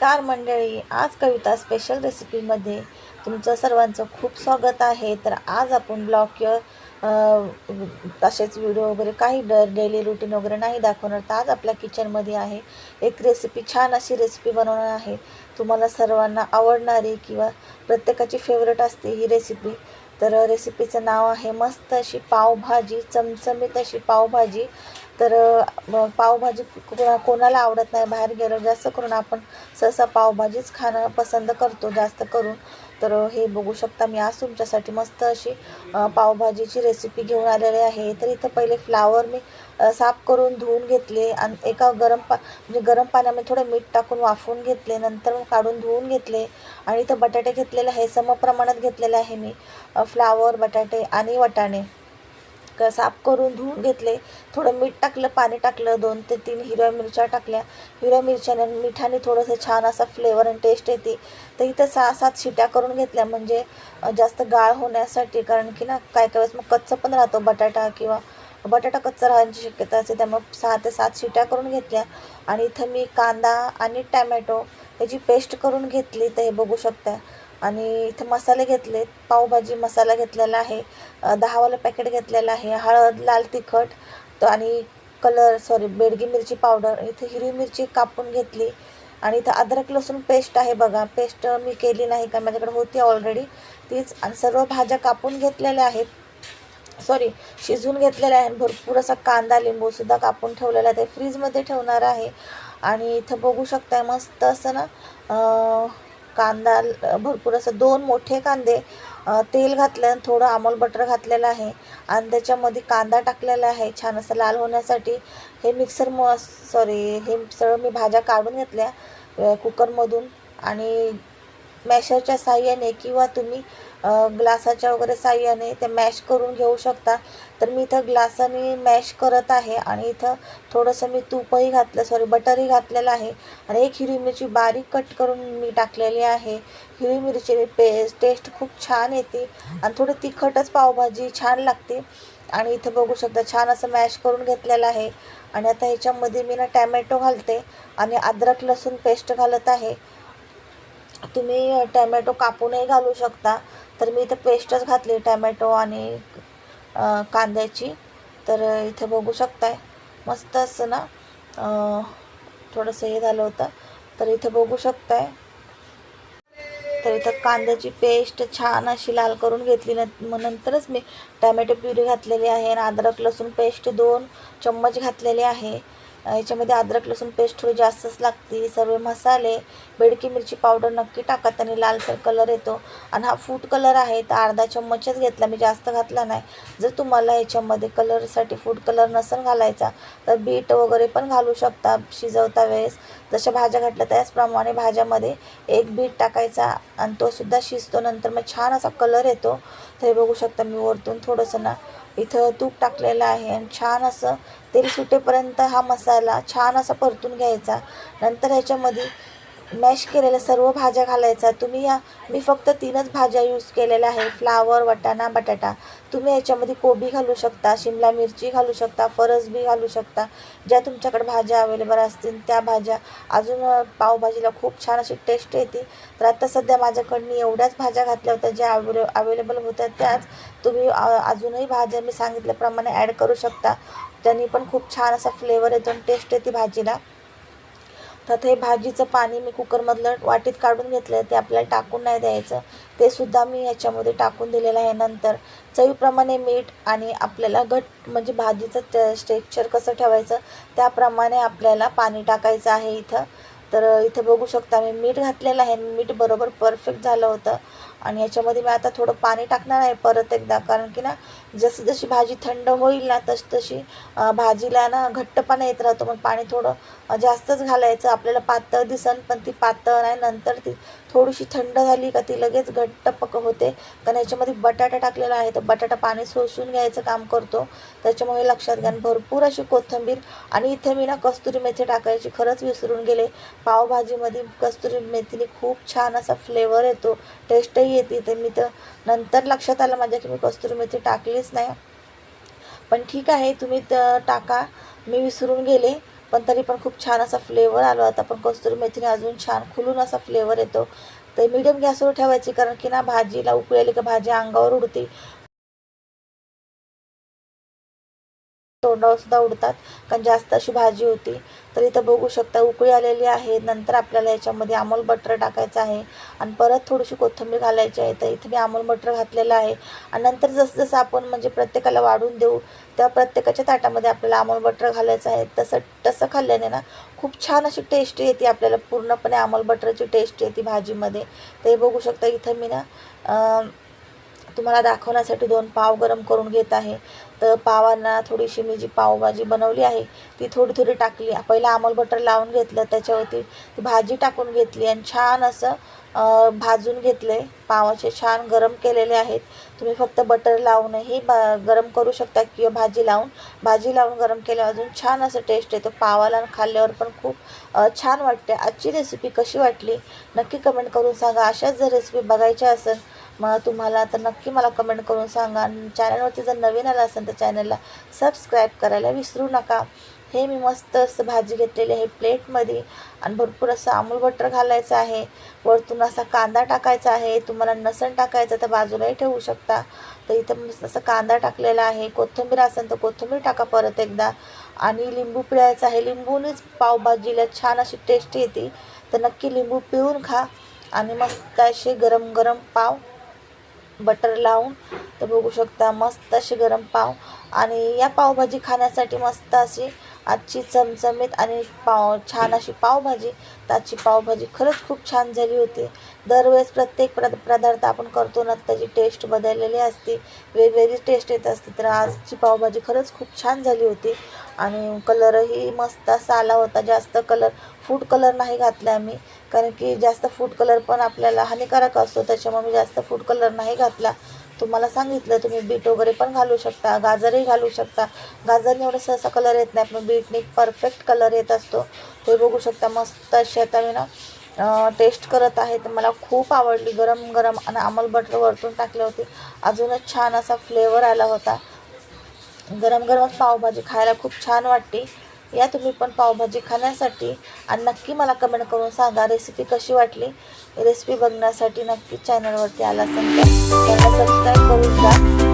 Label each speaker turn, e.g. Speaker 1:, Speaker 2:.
Speaker 1: नमस्कार मंडळी. आज कविता स्पेशल रेसिपीमध्ये तुमचं सर्वांचं खूप स्वागत आहे. तर आज आपण ब्लॉग किंवा तसेच व्हिडिओ वगैरे काही ड डेली रुटीन वगैरे नाही दाखवणार. तर आज आपल्या किचनमध्ये आहे. एक रेसिपी छान अशी रेसिपी बनवणार आहे. तुम्हाला सर्वांना आवडणारी किंवा प्रत्येकाची फेवरेट असते ही रेसिपी तर रेसिपीचं नाव आहे मस्त अशी पावभाजी चमचमीत अशी पावभाजी. तर पावभाजी कोणा कोणाला आवडत नाही बाहेर गेलो जास्त करून आपण सहसा पावभाजीच खाणं पसंत करतो जास्त करून. तर हे बघू शकता मी आज तुमच्यासाठी मस्त अशी पावभाजीची रेसिपी घेऊन आलेली आहे. तर इथं पहिले फ्लावर मी साफ करून धुवून घेतले आणि एका गरम पा म्हणजे गरम पाण्यामध्ये थोडं मीठ टाकून वाफवून घेतले. नंतर काढून धुवून घेतले आणि इथं बटाटे घेतलेले आहे. समप्रमाणात घेतलेले आहे मी फ्लावर बटाटे आणि वटाणे. क साफ करून धुवून घेतले. थोडं मीठ टाकलं पाणी टाकलं दोन ते तीन हिरव्या मिरच्या टाकल्या. हिरव्या मिरच्याने मिठाने थोडंसं छान असा फ्लेवर आणि टेस्ट येते. तर इथं सहा सात शिट्या करून घेतल्या म्हणजे जास्त गाळ होण्यासाठी. कारण की ना काय काय वेळेस मग कच्चं पण राहतो बटाटा किंवा बटाटा कच्चा राहण्याची शक्यता असते. त्यामुळे सहा ते सात शिट्या करून घेतल्या. आणि इथं मी कांदा आणि टॅमॅटो याची पेस्ट करून घेतली. तर हे बघू शकता आणि इथं मसाले घेतले पावभाजी मसाला घेतलेला आहे. दहावालं पॅकेट घेतलेलं आहे. हळद लाल तिखट तर आणि कलर सॉरी बेडगी मिरची पावडर इथे हिरवी मिरची कापून घेतली. आणि इथं अद्रक लसूण पेस्ट आहे बघा. पेस्ट मी केली नाही का? माझ्याकडे होती ऑलरेडी तीच आणि सर्व भाज्या कापून घेतलेल्या आहेत. सॉरी शिजवून घेतलेल्या आहे भरपूर असा कांदा लिंबूसुद्धा कापून ठेवलेला आहे. ते फ्रीजमध्ये ठेवणार आहे. आणि इथं बघू शकताय मस्त असं ना कांदा भरपूर असं दोन मोठे कांदे तेल घातलं आणि थोडं अमोल बटर घातलेलं आहे. आणि त्याच्यामध्ये कांदा टाकलेला आहे छान असं लाल होण्यासाठी. हे मिक्सर म सॉरी हे सगळं मी भाज्या काढून घेतल्या कुकरमधून आणि मॅशरच्या साह्याने किंवा तुम्ही ग्लासाच्या वगैरे साह्याने ते मॅश करून घेऊ शकता. तर मी इथं ग्लासाने मॅश करत आहे आणि इथं थोडंसं मी तूपही घातलं सॉरी बटरही घातलेलं आहे. आणि एक हिरवी मिरची बारीक कट करून मी टाकलेली आहे. हिरवी मिरची पेस्ट टेस्ट खूप छान येते आणि थोडी तिखटच पावभाजी छान लागते. आणि इथं बघू शकता छान असं मॅश करून घेतलेलं आहे. आणि आता ह्याच्यामध्ये मी ना टॅमॅटो घालते आणि अद्रक लसूण पेस्ट घालत आहे. तुम्ही टॅमॅटो कापूनही घालू शकता. तर मी इथं पेस्टच घातली टॅमॅटो आणि कांद्याची. तर इथे बघू शकताय. मस्त असं ना थोडंसं हे झालं होतं. तर इथं बघू शकताय. तर इथं कांद्याची पेस्ट छान अशी लाल करून घेतली. न मग नंतरच मी टॅमॅटो प्युरी घातलेली आहे आणि अद्रक लसूण पेस्ट दोन चम्मच घातलेली आहे. याच्यामध्ये अद्रक लसूण पेस्ट थोडी जास्तच लागते. सर्व मसाले बेडकी मिरची पावडर नक्की टाका. त्याने लालसर कलर येतो. आणि हा फूड कलर आहे तर अर्धा चम्मचच घेतला. मी जास्त घातला नाही. जर तुम्हाला याच्यामध्ये कलरसाठी फूड कलर नसेल घालायचा तर बीट वगैरे पण घालू शकता शिजवता वेळेस. जशा भाज्या घातल्या त्याचप्रमाणे भाज्यामध्ये एक बीट टाकायचा आणि तोसुद्धा शिजतो. नंतर मग छान असा कलर येतो. तर बघू शकता मी वरतून थोडंसं ना. इथं तूप टाकलेलं आहे आणि छान असं तेल सुटेपर्यंत हा मसाला छान असा परतून घ्यायचा. नंतर ह्याच्यामध्ये मॅश केलेल्या सर्व भाज्या घालायचा. तुम्ही या मी फक्त तीनच भाज्या यूज केलेल्या आहे फ्लावर वटाणा बटाटा. तुम्ही याच्यामध्ये कोबी घालू शकता शिमला मिरची घालू शकता फरसबी घालू शकता. ज्या तुमच्याकडे भाज्या अवेलेबल असतील त्या भाज्या. अजून पावभाजीला खूप छान अशी टेस्ट येते. तर आता सध्या माझ्याकडनं एवढ्याच भाज्या घातल्या होत्या ज्या अवेले अवेलेबल होत्या त्याच. तुम्ही अजूनही भाज्या मी सांगितल्याप्रमाणे ॲड करू शकता. त्यांनी पण खूप छान असा फ्लेवर येतो आणि टेस्ट येते भाजीला. तर ते भाजीचं पाणी मी कुकरमधलं वाटीत काढून घेतलं ते आपल्याला टाकून नाही द्यायचं. ते सुद्धा मी याच्यामध्ये टाकून दिलेलं आहे नंतर. चवीप्रमाणे मीठ आणि आपल्याला घट म्हणजे भाजीचं स्ट्रेक्चर कसं ठेवायचं त्याप्रमाणे आपल्याला पाणी टाकायचं आहे इथं. तर इथं बघू शकता मी मीठ घातलेलं आहे मीठ बरोबर परफेक्ट झालं होतं. आणि याच्यामध्ये मी आता थोडं पाणी टाकणार आहे परत एकदा कारण की ना जशी जशी भाजी थंड होईल ना तशी तशी भाजीला ना घट्टपणा येत राहतो. मग पाणी थोडं जास्तच घालायचं. आपल्याला पातळ दिसन पण ती पातळ नाही नंतर ती थोडीशी थंड झाली का ती लगेच घट्ट पक होते. कारण याच्यामध्ये बटाटा टाकलेला आहे तर बटाटा पाणी सोसून घ्यायचं काम करतो. त्याच्यामुळे लक्षात घ्या भरपूर अशी कोथिंबीर आणि इथे मी ना कस्तुरी मेथी टाकायची खरंच विसरून गेले. पावभाजीमध्ये कस्तुरी मेथीने खूप छान असा फ्लेवर येतो. टेस्टही येते ते मी तर नंतर लक्षात आलं माझ्या की मी कस्तुरी मेथी टाकलीच नाही. पण ठीक आहे तुम्ही तर टाका. मी विसरून गेले पण तरी पण खूप छान असा फ्लेवर आला होता. पण कस्तुरी मेथीने अजून छान खुलून असा फ्लेवर येतो. तर मीडियम गॅसवर ठेवायची कारण की ना भाजीला उकळली का की भाजी अंगावर उडते. तोंडावरसुद्धा उडतात. कारण जास्त अशी भाजी होती. तर इथं बघू शकता उकळी आलेली आहे. नंतर आपल्याला याच्यामध्ये अमूल बटर टाकायचं आहे. आणि परत थोडीशी कोथिंबीर घालायची आहे. तर इथं मी अमूल बटर घातलेलं आहे. आणि नंतर जसं जसं आपण म्हणजे प्रत्येकाला वाढून देऊ त्या प्रत्येकाच्या ताटामध्ये आपल्याला अमूल बटर घालायचं आहे. तसं तसं खाल्ल्याने ना खूप छान अशी टेस्ट येते आपल्याला. पूर्णपणे अमूल बटरची टेस्ट येते भाजीमध्ये. तर हे बघू शकता इथं मी ना तुम्हाला दाखवण्यासाठी दोन पाव गरम करून घेत आहे. तर पावांना थोडीशी मी जी पावभाजी बनवली आहे ती थोडी थोडी टाकली. पहिला अमूल बटर लावून घेतलं त्याच्यावरती ती भाजी टाकून घेतली आणि छान असं भाजून घेतले. पावाचे छान गरम केलेले आहेत. तुम्ही फक्त बटर लावूनही बा गरम करू शकता किंवा भाजी लावून. भाजी लावून गरम केल्यावर अजून छान असं टेस्ट येतो. पावाला खाल्ल्यावर पण खूप छान वाटते. आजची रेसिपी कशी वाटली? नक्की कमेंट करून सांगा. अशाच जर रेसिपी बघायच्या असेल मग तुम्हाला तर नक्की मला कमेंट करून सांगा. आणि चॅनलवरती जर नवीन आला असेल तर चॅनलला सबस्क्राईब करायला विसरू नका. हे मी मस्त असं भाजी घेतलेली आहे प्लेटमध्ये. आणि भरपूर असं अमूल बटर घालायचं आहे. वरतून असा कांदा टाकायचा आहे. तुम्हाला नसण टाकायचं तर बाजूलाही ठेवू शकता. तर इथं मस्त असं कांदा टाकलेला आहे. कोथिंबीर असेल तर कोथिंबीर टाका परत एकदा. आणि लिंबू पिळायचं आहे. लिंबूनेच पावभाजीला छान अशी टेस्ट येते. तर नक्की लिंबू पिळून खा. आणि मस्त असे गरम गरम पाव बटर लावून तर बघू शकता मस्त अशी गरम पाव. आणि या पावभाजी खाण्यासाठी मस्त अशी आजची चमचमीत आणि पाव छान अशी पावभाजी. तर आजची पावभाजी खरंच खूप छान झाली होती. दरवेळेस प्रत्येक प्रद पदार्थ आपण करतो ना त्याची टेस्ट बदललेली असते. वेगवेगळी टेस्ट येत असते. तर आजची पावभाजी खरंच खूप छान झाली होती. आणि कलरही मस्त असा आला होता. जास्त कलर फूड कलर नाही घातला आम्ही. कारण की जास्त फूड कलर पण आपल्याला हानिकारक असतो. त्याच्यामुळे मी जास्त फूड कलर नाही घातला. तुम्हाला सांगितलं तुम्ही बीट वगैरे पण घालू शकता गाजरही घालू शकता. गाजरने एवढं सहसा कलर येत नाही पण बीटने परफेक्ट कलर येत असतो. ते बघू शकता मस्त अशी आता मी ना टेस्ट करत आहे. तर मला खूप आवडली गरम गरम आणि अमल बटर वरतून टाकले होते. अजूनच छान असा फ्लेवर आला होता. गरम गरमच पावभाजी खायला खूप छान वाटते या तुम्ही पण पावभाजी खाण्यासाठी आणि नक्की मला कमेंट करून सांगा. रेसिपी कशी वाटली? रेसिपी बघण्यासाठी नक्की चॅनलवरती आला असेल तर सबस्क्राईब करून जा